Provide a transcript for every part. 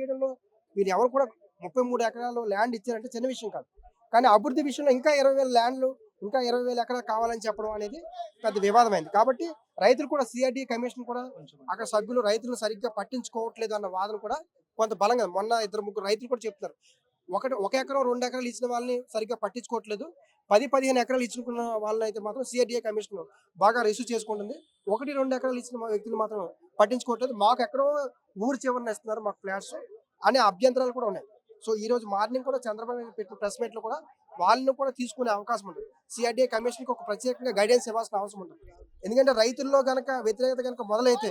చేయడంలో మీరు ఎవరు కూడా ముప్పై మూడు ఎకరాలు ల్యాండ్ ఇచ్చారంటే చిన్న విషయం కాదు. కానీ అభివృద్ధి విషయంలో ఇంకా ఇరవై వేల ల్యాండ్లు ఇంకా ఇరవై వేల ఎకరాలు కావాలని చెప్పడం అనేది పెద్ద వివాదమైంది. కాబట్టి రైతులు కూడా సిఆర్డీ కమిషన్ కూడా అక్కడ సభ్యులు రైతులను సరిగ్గా పట్టించుకోవట్లేదు అన్న వాదన కూడా కొంత బలంగా ఉంది. మొన్న ఇద్దరు ముగ్గురు రైతులు కూడా చెప్తున్నారు. ఒకటి ఒక ఎకరం రెండు ఎకరాలు ఇచ్చిన వాళ్ళని సరిగ్గా పట్టించుకోవట్లేదు. పది పదిహేను ఎకరాలు ఇచ్చుకున్న వాళ్ళని అయితే మాత్రం సిఆర్డీఏ కమిషన్ బాగా రిసీవ్ చేసుకుంటుంది. ఒకటి రెండు ఎకరాలు ఇచ్చిన వ్యక్తులు మాత్రం పట్టించుకోవట్లేదు. మాకు ఎక్కడో ఊరు చివరిన ఇస్తున్నారు మాకు ఫ్లాట్స్ అనే అభ్యంతరాలు కూడా ఉన్నాయి. సో ఈ రోజు మార్నింగ్ కూడా చంద్రబాబు నాయుడు పెట్టిన ప్రెస్ మీట్లో కూడా వాళ్ళని కూడా తీసుకునే అవకాశం ఉంటుంది సిఆర్డీఏ కమిషన్కి ఒక ప్రత్యేకంగా గైడెన్స్ ఇవ్వాల్సిన అవసరం ఉంటుంది ఎందుకంటే రైతుల్లో గనక వ్యతిరేకత కనుక మొదలైతే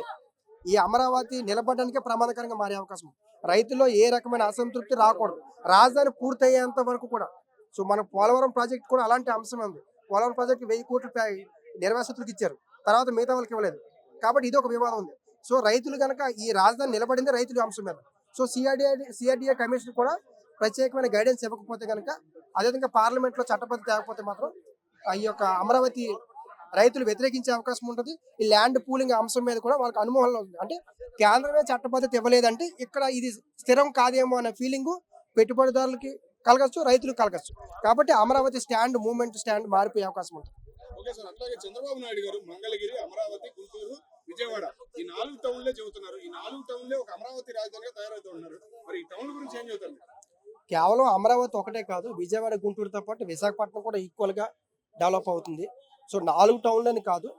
ఈ అమరావతి నిలబడడానికే ప్రమాదకరంగా మారే అవకాశం రైతుల్లో ఏ రకమైన అసంతృప్తి రాకూడదు. రాజధాని పూర్తయ్యేంత వరకు కూడా సో మన పోలవరం ప్రాజెక్ట్ కూడా అలాంటి అంశం ఉంది. పోలవరం ప్రాజెక్ట్ వెయ్యి కోట్లు నిర్వాసితులకు ఇచ్చారు. తర్వాత మిగతా వాళ్ళకి ఇవ్వలేదు. కాబట్టి ఇది ఒక వివాదం ఉంది. సో రైతులు కనుక ఈ రాజధాని నిలబడింది రైతుల అంశం మీద. సో సిఆర్డీఏ సిఆర్డీఏ కమిషన్ కూడా ప్రత్యేకమైన గైడెన్స్ ఇవ్వకపోతే కనుక అదేవిధంగా పార్లమెంట్లో చట్టబద్ధ తేకపోతే మాత్రం ఆ ఈ యొక్క అమరావతి రైతులు వ్యతిరేకించే అవకాశం ఉంటుంది. ఈ ల్యాండ్ పూలింగ్ అంశం మీద కూడా వాళ్ళకి అనుమోహంలో ఉంది. అంటే కేంద్రమే చట్టబద్ధత ఇవ్వలేదంటే ఇక్కడ ఇది స్థిరం కాదేమో అనే ఫీలింగ్ పెట్టుబడిదారులకి కలగచ్చు రైతులకు కలగచ్చు. కాబట్టి అమరావతి స్టాండ్ మూవ్మెంట్ స్టాండ్ మారిపోయే అవకాశం ఉంటుంది. ఓకే సార్ అట్లాగే చంద్రబాబు నాయుడు గారు మంగళగిరి అమరావతి గుంటూరు విజయవాడ ఈ నాలుగు టౌన్లే చెబుతున్నారు. ఈ నాలుగు టౌన్లే ఒక అమరావతి రాజధానిగా తయారవుతూ ఉన్నారు. మరి ఈ టౌన్ గురించి ఏం చెబుతారు? కేవలం అమరావతి ఒకటే కాదు విజయవాడ గుంటూరుతో పాటు విశాఖపట్నం కూడా ఈక్వల్గా డెవలప్ అవుతుంది. సో నాలుగు టౌన్లని కాదు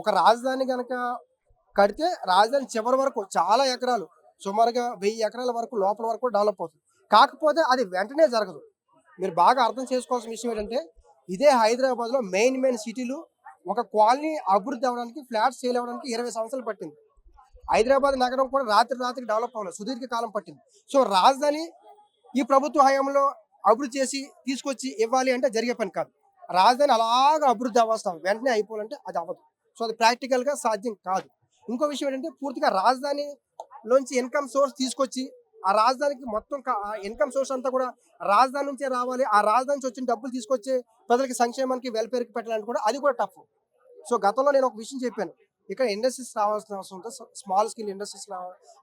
ఒక రాజధాని కనుక కడితే రాజధాని చివరి వరకు చాలా ఎకరాలు సుమారుగా వెయ్యి ఎకరాల వరకు లోపల వరకు డెవలప్ అవుతుంది. కాకపోతే అది వెంటనే జరగదు. మీరు బాగా అర్థం చేసుకోవాల్సిన విషయం ఏంటంటే ఇదే హైదరాబాద్లో మెయిన్ మెయిన్ సిటీలు ఒక కాలనీ అభివృద్ధి అవ్వడానికి ఫ్లాట్స్ సేల్ అవ్వడానికి ఇరవై సంవత్సరాలు పట్టింది. హైదరాబాద్ నగరం కూడా రాత్రి రాత్రికి డెవలప్ అవ్వలేదు. సుదీర్ఘ కాలం పట్టింది. సో రాజధాని ఈ ప్రభుత్వ హయాంలో అభివృద్ధి చేసి తీసుకొచ్చి ఇవ్వాలి అంటే జరిగే పని కాదు. రాజధాని అలాగా అభివృద్ధి అవ్వాల్సిన వెంటనే అయిపోవాలంటే అది అవ్వదు. సో అది ప్రాక్టికల్గా సాధ్యం కాదు. ఇంకో విషయం ఏంటంటే పూర్తిగా రాజధానిలోంచి ఇన్కమ్ సోర్స్ తీసుకొచ్చి ఆ రాజధానికి మొత్తం ఇన్కమ్ సోర్స్ అంతా కూడా రాజధాని నుంచే రావాలి. ఆ రాజధాని నుంచి వచ్చిన డబ్బులు తీసుకొచ్చి ప్రజలకి సంక్షేమానికి వెల్ఫేర్కి పెట్టడానికి కూడా అది కూడా టఫ్ సో గతంలో నేను ఒక విషయం చెప్పాను. ఇక్కడ ఇండస్ట్రీస్ రావాల్సిన అవసరం ఉంటుంది స్మాల్ స్కేల్ ఇండస్ట్రీస్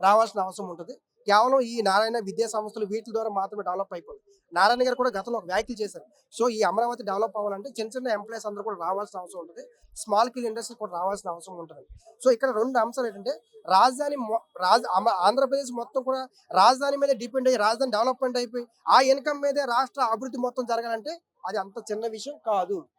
రావాల్సిన అవసరం ఉంటుంది. కేవలం ఈ నారాయణ విద్యా సంస్థలు వీటి ద్వారా మాత్రమే డెవలప్ అయిపోయింది నారాయణ గారు కూడా గతంలో ఒక వ్యాఖ్యలు చేశారు. సో ఈ అమరావతి డెవలప్ అవ్వాలంటే చిన్న చిన్న ఎంప్లాయీస్ అందరూ కూడా రావాల్సిన అవసరం ఉంటుంది. స్మాల్ స్కిల్ ఇండస్ట్రీ కూడా రావాల్సిన అవసరం ఉంటుంది. సో ఇక్కడ రెండు అంశాలు ఏంటంటే రాజధాని మొ- రాజ ఆంధ్రప్రదేశ్ మొత్తం కూడా రాజధాని మీద డిపెండ్ అయ్యి రాజధాని డెవలప్మెంట్ అయిపోయి ఆ ఇన్కమ్ మీదే రాష్ట్ర అభివృద్ధి మొత్తం జరగాలంటే అది అంత చిన్న విషయం కాదు.